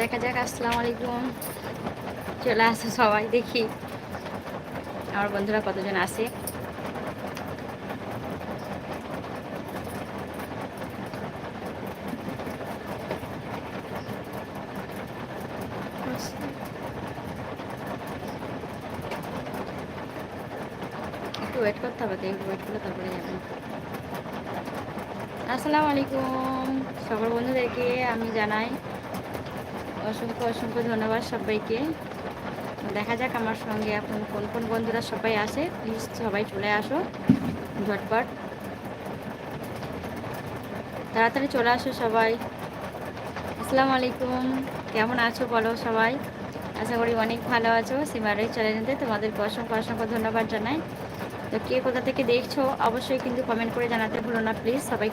দেখা যাক, আসসালামু আলাইকুম। চলে আসো সবাই, দেখি। আমার বন্ধুরা কতজন আসে একটু ওয়েট করতে হবে তো ওয়েট করলে তারপরে যাবেন আসসালামু আলাইকুম। সকল বন্ধুদেরকে আমি জানাই অসংখ্য অসংখ্য ধন্যবাদ সবাইকে। দেখা যাক আমার সঙ্গে এখন কোন কোন বন্ধুরা সবাই আসে প্লিজ সবাই চলে আসো। ঝটপট। তাড়াতাড়ি চলে আসো সবাই। আসসালামু আলাইকুম। কেমন আছো বলো সবাই? আশা করি অনেক ভালো আছো। সীমারের চ্যানেলতে তোমাদেরকে অসংখ্য অসংখ্য ধন্যবাদ জানাই। তো কে কোথা থেকে দেখছ, অবশ্যই কিন্তু কমেন্ট করে জানাতে ভুলো না। প্লিজ সবাই